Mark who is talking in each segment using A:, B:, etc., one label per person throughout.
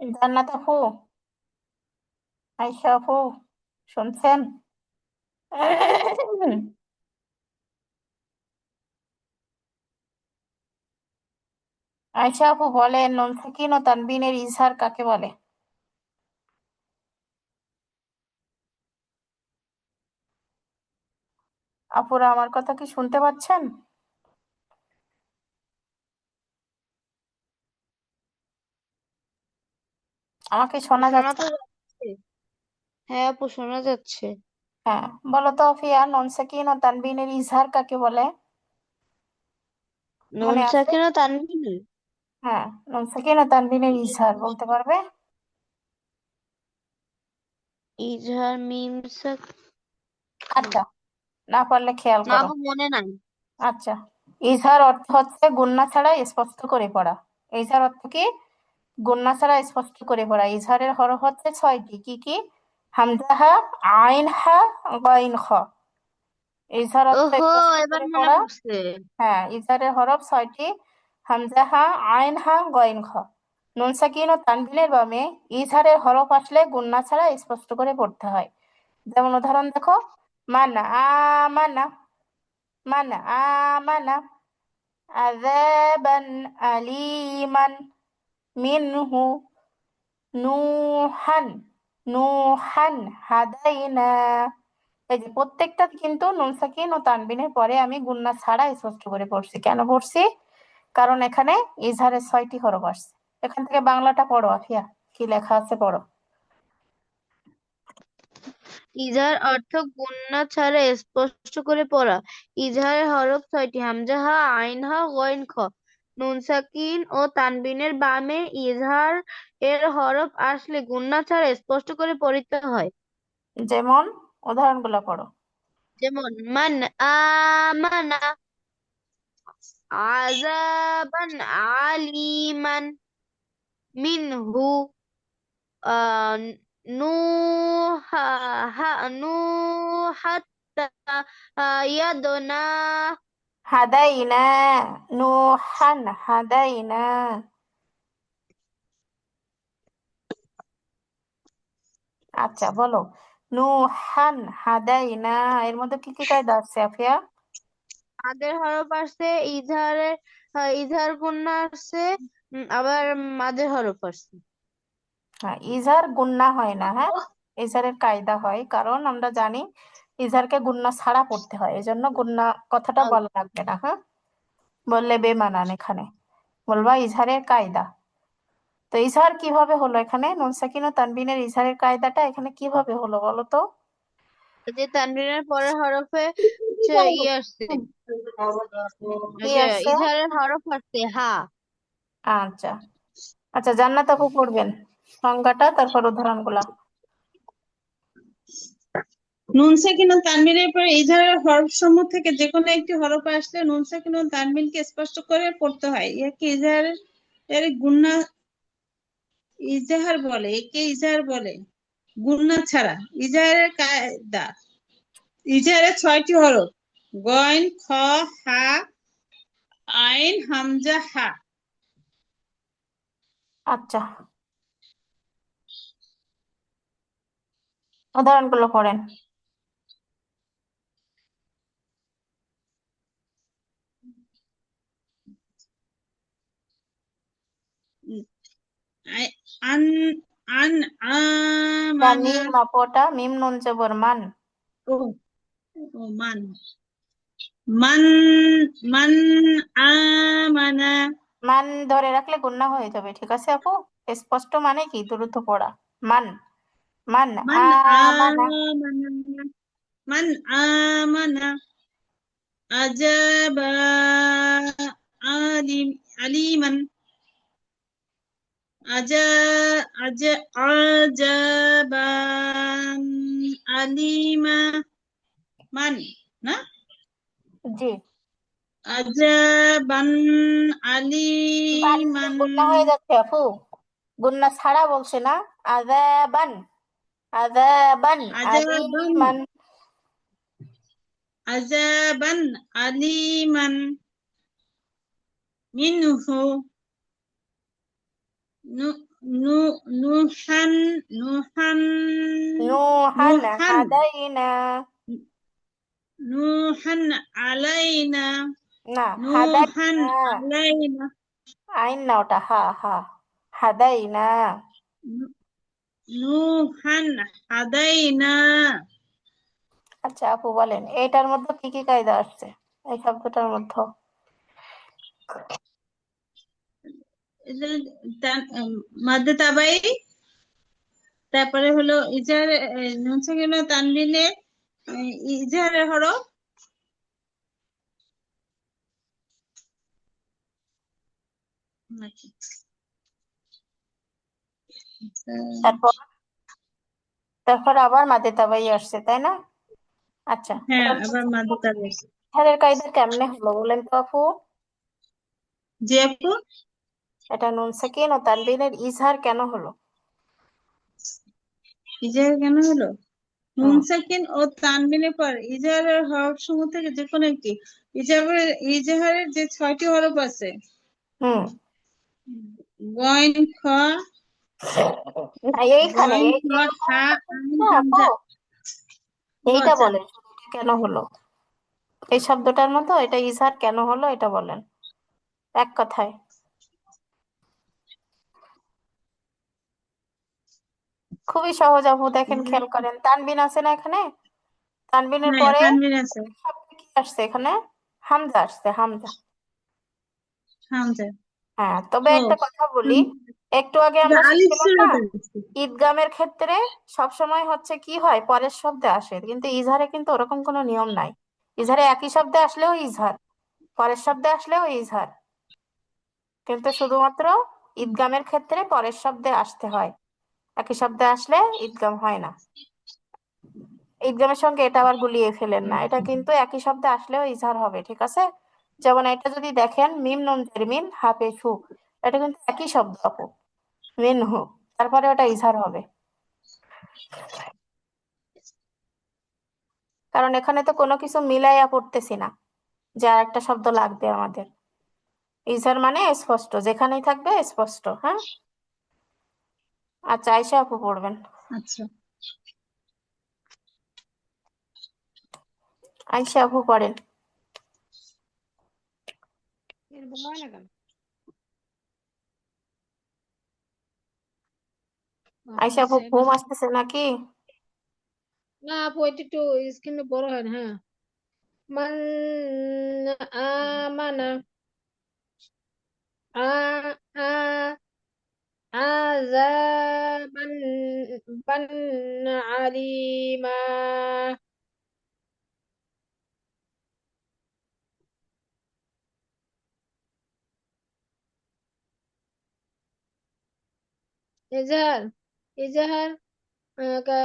A: জান্নাত আপু আয়শা আপু শুনছেন আয়শা আপু বলেন নুন সাকিন ও তানবিনের ইজহার কাকে বলে আপুরা আমার কথা কি শুনতে পাচ্ছেন আমাকে শোনা যাচ্ছে?
B: হ্যাঁ আপু শোনা যাচ্ছে।
A: হ্যাঁ বলো তো ফিয়া নুন সাকিন ও তানবিনের ইজহার কাকে বলে?
B: নুন সাকিন ও তানবিন
A: হ্যাঁ নুন সাকিন ও তানবিনের ইজহার বলতে পারবে?
B: ইজহার মিম সাক
A: আচ্ছা না পারলে খেয়াল
B: না
A: করো।
B: আপু মনে নাই।
A: আচ্ছা ইজহার অর্থ হচ্ছে গুন্না ছাড়া স্পষ্ট করে পড়া। ইজহার অর্থ কি? গুন্না ছাড়া স্পষ্ট করে পড়া। ইজহারের হরফ হচ্ছে ছয়টি। কি কি? হামজা হা আইন হা গইন খ ইজহার
B: মনে
A: হ্যাঁ ইজহারের হরফ ছয়টি। হামজা হা আইন হা গইন খ নুন সাকিন ও তানবিনের বামে ইজহারের হরফ আসলে গুন্না ছাড়া স্পষ্ট করে পড়তে হয়। যেমন উদাহরণ দেখো মানা আমানা। মানা আমানা। আযাবান আলিমান। মিনহু নুহান নুহান হাদাইনা এই যে প্রত্যেকটা কিন্তু নুন, সাকিন ও তানবিনের পরে আমি গুন্না ছাড়া স্পষ্ট করে পড়ছি। কেন পড়ছি? কারণ এখানে ইজহারের ছয়টি হরফ আসছে। এখান থেকে বাংলাটা পড়ো, আফিয়া। কি লেখা আছে পড়ো।
B: ইজহার অর্থ গুন্না ছাড়া স্পষ্ট করে পড়া। ইজহারের হরফ ছয়টি। হামজা হা, আইন হা গইন খ। নুন সাকিন ও তানবিনের বামে ইজহার এর হরফ আসলে গুন্না ছাড়া স্পষ্ট করে পড়িতে হয়।
A: যেমন উদাহরণগুলো পড়ো।
B: যেমন মান আমানা আযাবান আলিমান মিনহু নুহা নুহাত্তা ইয়াদনা
A: হাদাইনা নুহান হাদাইনা আচ্ছা বলো। নুহান হাদাইনা এর মধ্যে কি কি কায়দা আছে আফিয়া?
B: আগের হরফ আসছে ইজহারের আহ, ইজহার গুন্না আসছে আবার মাঝের হরফ আসছে।
A: হ্যাঁ ইজহার গুন্না হয় না হ্যাঁ? ইজহারের কায়দা হয় কারণ আমরা জানি ইজহারকে গুন্না ছাড়া পড়তে হয় এজন্য গুন্না কথাটা বলা লাগবে না হ্যাঁ? বললে বেমানান এখানে। বলবা ইজহারের কায়দা। তো ইজহার কীভাবে হলো এখানে? নুন সাকিন ও তানবিনের ইজহারের কায়দাটা এখানে কীভাবে হলো বলো তো?
B: যে তানবিনের পরের হরফে হচ্ছে ই আসছে।
A: কি
B: যে
A: আসছে?
B: ইজহারের হরফ আসছে হা।
A: আচ্ছা। আচ্ছা জান্নাত আপু পড়বেন। সংজ্ঞাটা তারপর উদাহরণগুলা।
C: নুন সাকিন ও তানবিনের পর ইজহারের হরফসমূহ থেকে যে কোনো একটি হরফ আসলে নুন সাকিন ও তানবিনকে স্পষ্ট করে পড়তে হয়। এর গুন্না বলে, একে বলে। গুন্না ছাড়া কায়দা। ছয়টি হরফ গইন খ, হা, আইন, হামজা, হা।
A: আচ্ছা। উদাহরণগুলো পড়েন। মান ধরে রাখলে গুন্না হয়ে যাবে ঠিক আছে আপু স্পষ্ট মানে কি দ্রুত পড়া মান মান
C: মান
A: আমানা
C: মান আমানা আজাবা আলিম আলিমান আজা আজা আজাবান আলিমা মান না?
A: জি।
C: আজাবান
A: বান
C: আলিমান
A: গুন্না হয়ে যাচ্ছে আপু গুন্না ছাড়া বলছে না। আযাবান
C: আজাবান
A: আলিমান।
C: আজাবান আলিমান। মিনহু নু নু নুহান নুহান
A: নুহান
C: নুহান
A: হাদাইনা
C: নুহান আলাইনা
A: না
C: নুহান
A: হাদাইনা
C: আলাইনা
A: আইন না ওটা হা হা হাদাইনা
C: নুহান হাদাইনা
A: আচ্ছা আপু বলেন এটার মধ্যে কি কি কায়দা আসছে এই শব্দটার মধ্যে।
C: এটা তান- উম, মাদ্দে তাবাই তারপরে হলো ইজার নুন সাকিন ও তানবিনের ইজারের হরফ
A: তারপর তারপর আবার মাদে তাবাই আসছে তাই না? আচ্ছা
C: হ্যাঁ আবার মাদ্দে তাবাই
A: ইজহারের কায়দা কেমনে হলো বলেন তো আপু?
C: জি আপু?
A: এটা নুন সাকিন ও তানবিনের ইজহার কেন হলো?
C: ইজার কেন হলো? নুন সাকিন ও তানবিনের পর ইজারের হরফ সমূহ থেকে যে কোনো একটি ইজারের ইজাহারের যে ছয়টি হরফ আছে
A: হুম।
C: গয়েন খ
A: না এইখানে এইটা
C: আচ্ছা।
A: বলেন কেন হলো? এই শব্দটার মতো এটা ইজহার কেন হলো এটা বলেন। এক কথায়। খুবই সহজ আপু দেখেন খেয়াল করেন। তানবিন আছে না এখানে? তানবিনের
C: হ্যাঁ
A: পরে
C: তানবির আছে।
A: কি আসছে এখানে? হামজা আসছে হামজা।
C: হামজা।
A: হ্যাঁ তবে একটা কথা বলি একটু আগে আমরা না ঈদগামের ক্ষেত্রে সবসময় হচ্ছে কি হয় পরের শব্দে আসে কিন্তু ইজহারে কিন্তু ওরকম কোনো নিয়ম নাই। ইজহারে একই শব্দে আসলেও ইজহার পরের শব্দে আসলেও ইজহার। কিন্তু শুধুমাত্র ঈদগামের ক্ষেত্রে পরের শব্দে আসতে হয়। একই শব্দে আসলে ঈদগাম হয় না। ঈদগামের সঙ্গে এটা আবার গুলিয়ে ফেলেন না। এটা কিন্তু একই শব্দে আসলেও ইজহার হবে, ঠিক আছে? যেমন এটা যদি দেখেন, মিম, নুন জের মিন হা পেশ এটা কিন্তু একই শব্দ আপু। মিন, হু, তারপরে ওটা ইজহার হবে। কারণ এখানে তো কোনো কিছু মিলাইয়া পড়তেছি না, যে আর একটা শব্দ লাগবে আমাদের। ইজহার মানে স্পষ্ট, যেখানেই থাকবে স্পষ্ট হ্যাঁ? আচ্ছা আয়শা আপু পড়বেন।
C: আচ্ছা।
A: আয়শা আপু পড়েন।
D: এরকম না কেন?
A: আয়শা আপু ঘুম আসতেছে নাকি?
D: না আপু এটা একটু স্ক্রিনে বড় হয় হ্যাঁ। মান আমানা আ আ বান আলিমা এজাহার এজাহার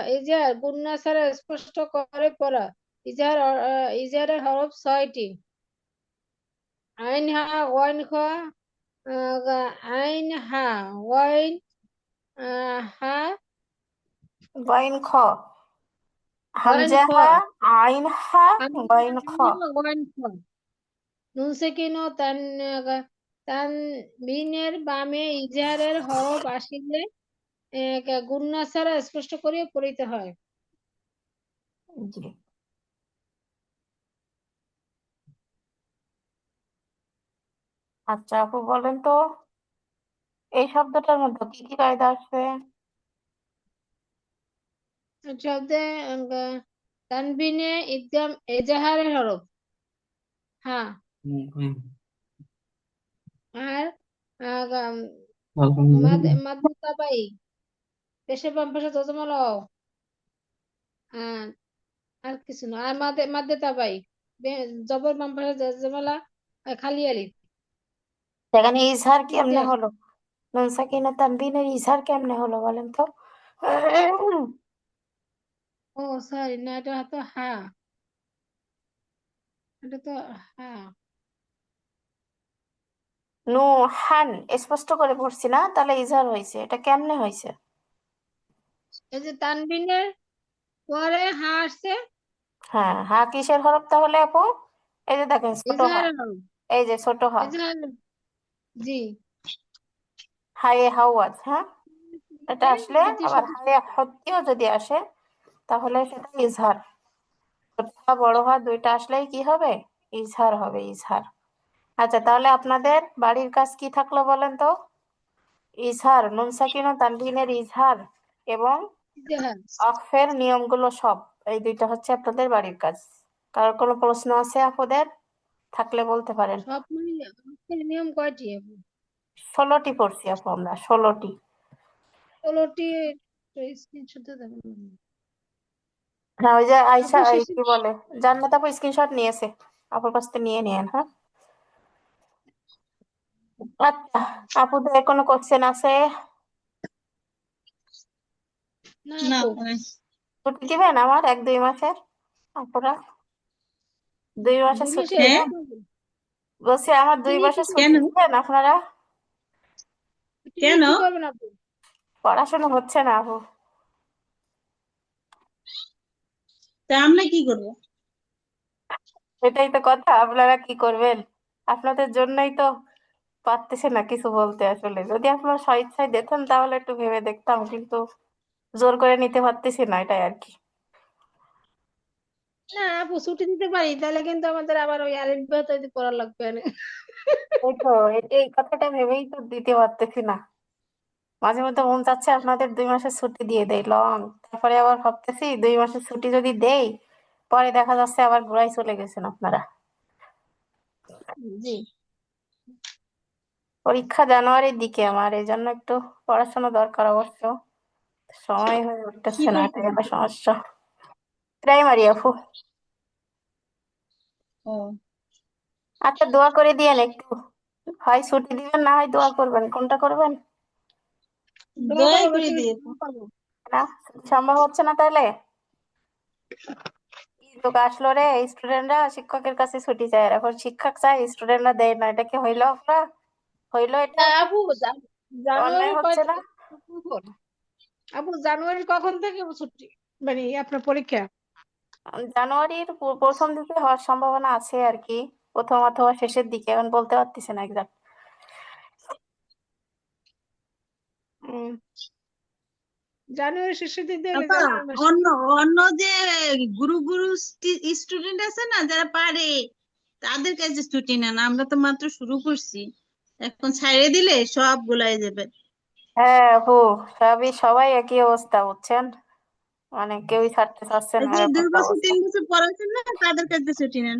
D: ইজাহার গুন্না ছাড়া স্পষ্ট করে পড়া। ইজাহার ইজাহারের হরফ ছয়টি। আইন হা ওয়াইন খ আহ, গা- আইন হা ওয়াইন হা
A: গইন খ
D: ওয়াইন
A: হামজা হা আইন হা গইন খ
D: ওয়াইন খ নুন সেকিন তান তানবিনের বামে ইজাহারের হরফ আসিলে গুন্না ছাড়া স্পষ্ট করে পড়িতে হয়
A: জি আচ্ছা আপু বলেন তো এই শব্দটার মধ্যে কি কি কায়দা আসবে
D: শব্দে আহ, তানবিনে ইদগাম এজাহারের হরফ। হ্যাঁ। আর তাবাই পেশে বাম পাশে জজমাল আর আর কিছু না। আর মাদে মাদে তাবাই জবর পাশে জজমালা খালি আলিফ।
A: সেখানে ইজহার কেমনে হলো নুন সাকিনা তানবিনের ইজহার কেমনে হলো বলেন তো
D: ও সরি না এটা তো হা এটা তো হা
A: নু হান স্পষ্ট করে পড়ছি না তাহলে ইজহার হয়েছে এটা কেমনে হয়েছে
D: এই যে তানবিনের পরে হা আসছে
A: হ্যাঁ হা কিসের হরফ তাহলে আপু এই যে দেখেন ছোট হা এই যে ছোট হা
D: জি।
A: হায়ে হাওয়াজ হ্যাঁ? এটা আসলে আবার হায়া হত্যিও যদি আসে তাহলে সেটা ইজহার। ছোট হা বড় হা দুইটা আসলেই কি হবে? ইজহার হবে ইজহার। আচ্ছা তাহলে আপনাদের বাড়ির কাজ কি থাকল বলেন তো? ইজহার নুন সাকিন ও তানভিনের ইজহার এবং অক্ফের নিয়মগুলো সব এই দুইটা হচ্ছে আপনাদের বাড়ির কাজ। কারোর কোনো প্রশ্ন আছে আপনাদের থাকলে বলতে পারেন।
D: সব মিলিয়ে অক্ষরের নিয়ম কয়টি আপু?
A: ষোলোটি পড়ছি আপু আমরা ষোলোটি।
D: ষোলোটি স্ক্রিনশট দেবেন।
A: হ্যাঁ ওই যে আয়সা
D: আপু শেষে
A: কি বলে জান্নাত আপু স্ক্রিনশট নিয়েছে। আপুর কাছ থেকে নিয়ে নিয়েন হ্যাঁ? আচ্ছা আপুদের কোনো কোশ্চেন আছে?
D: না
C: না
A: ছুটি দিবেন আমার এক দুই মাসের আপুরা? দুই মাসের ছুটি।
C: হ্যাঁ?
A: দিবেন বলছি আমার দুই মাসের
D: কি
A: ছুটি।
C: কেন?
A: দিবেন আপনারা?
C: কেন?
D: কি করবেন আপু?
A: পড়াশোনা হচ্ছে না আপু।
C: তা আমরা কি করব?
A: এটাই তো কথা আপনারা কি করবেন? আপনাদের জন্যই তো পারতেছে না কিছু বলতে আসলে। যদি আপনারা স্বইচ্ছায় দিতেন তাহলে একটু ভেবে দেখতাম কিন্তু জোর করে নিতে পারতেছি না এটাই আর কি।
D: না আপু ছুটি দিতে পারি তাহলে কিন্তু আমাদের আবার ওই তৈরি করা লাগবে না।
A: এই কথাটা ভেবেই তো দিতে পারতেছি না। মাঝে মধ্যে মন চাচ্ছে আপনাদের দুই মাসের ছুটি দিয়ে দেই লং তারপরে আবার ভাবতেছি দুই মাসের ছুটি যদি দেই পরে দেখা যাচ্ছে আবার ঘুরাই চলে গেছেন আপনারা।
D: জি।
A: পরীক্ষা জানুয়ারির দিকে আমার এই জন্য একটু পড়াশোনা দরকার অবশ্য। সময় হয়ে উঠতেছে না একটা সমস্যা। প্রাইমারি আপু আচ্ছা দোয়া করে দিয়েন একটু। হয় ছুটি দিবেন না হয় দোয়া করবেন। কোনটা করবেন? না সম্ভব হচ্ছে না তাহলে? লোক আসলো রে? স্টুডেন্টরা শিক্ষকের কাছে ছুটি চায় এখন শিক্ষক চায় স্টুডেন্টরা দেয় না। এটা কি হইল আপনার হইল এটা?
D: আপু
A: অন্যায়
D: জানুয়ারি
A: হচ্ছে না?
D: আপু জানুয়ারি কখন থেকে ছুটি? মানে আপনার পরীক্ষা?
A: জানুয়ারির প্রথম দিকে হওয়ার সম্ভাবনা আছে আর কি। প্রথম অথবা শেষের দিকে এখন বলতে পারতেছি না এক্সাক্ট
D: উম, জানুয়ারি শেষের দিক দিয়ে
C: অন্য অন্য যে গুরু গুরু স্টুডেন্ট আছে না যারা পারে তাদের কাছে ছুটি নেন। আমরা তো মাত্র শুরু করছি। এখন ছাড়িয়ে দিলে সব গুলাই যাবে।
A: হ্যাঁ আপু সবই সবাই একই অবস্থা বুঝছেন? মানে কেউই ছাড়তে চাচ্ছে না
C: দুই বছর তিন বছর পড়াচ্ছেন না? তাদের কাছে ছুটি নেন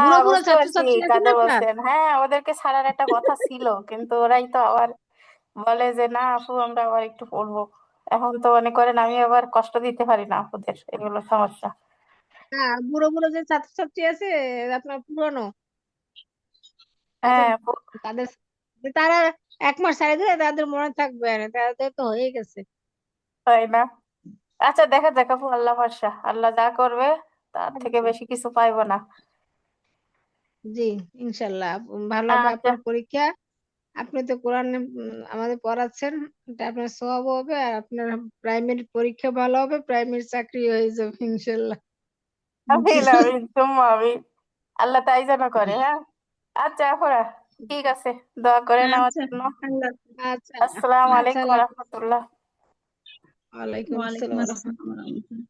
D: বুড়ো বুড়ো
A: বলছেন হ্যাঁ ওদেরকে ছাড়ার একটা কথা ছিল কিন্তু ওরাই তো আবার বলে যে না আপু আমরা আবার একটু পড়ব। এখন তো মনে করেন আমি আবার কষ্ট দিতে পারি না আপুদের এগুলো সমস্যা।
D: হ্যাঁ বুড়ো বুড়ো যে ছাত্রছাত্রী আছে আপনার পুরনো।
A: হ্যাঁ
D: তাদের তারা এক মাস ছাড়িয়ে দিলে তাদের মনে থাকবে না তাদের তো হয়ে গেছে।
A: তাই না। আচ্ছা দেখা যাক আপু আল্লাহ ভরসা। আল্লাহ যা করবে তার থেকে বেশি কিছু পাইবো না।
D: জি ইনশাল্লাহ ভালো হবে
A: আচ্ছা।
D: আপনার পরীক্ষা। আপনি তো কোরআন আমাদের পড়াচ্ছেন। এটা আপনার সওয়াব হবে আর আপনার প্রাইমারি পরীক্ষা ভালো হবে প্রাইমারি চাকরি হয়ে যাবে ইনশাল্লাহ।
A: আমিন আমিন সুম্মা আমিন। আল্লাহ তাই যেন করে হ্যাঁ? আচ্ছা আপুরা ঠিক আছে। দোয়া করেন আমার
C: আচ্ছা
A: জন্য।
D: আচ্ছা
A: আসসালামু
D: আচ্ছা
A: আলাইকুম। রহমতুল্লাহ।
D: ওয়ালাইকুম
C: ওয়ালাইকুম
D: আসসালাম ওয়া
C: আসসালাম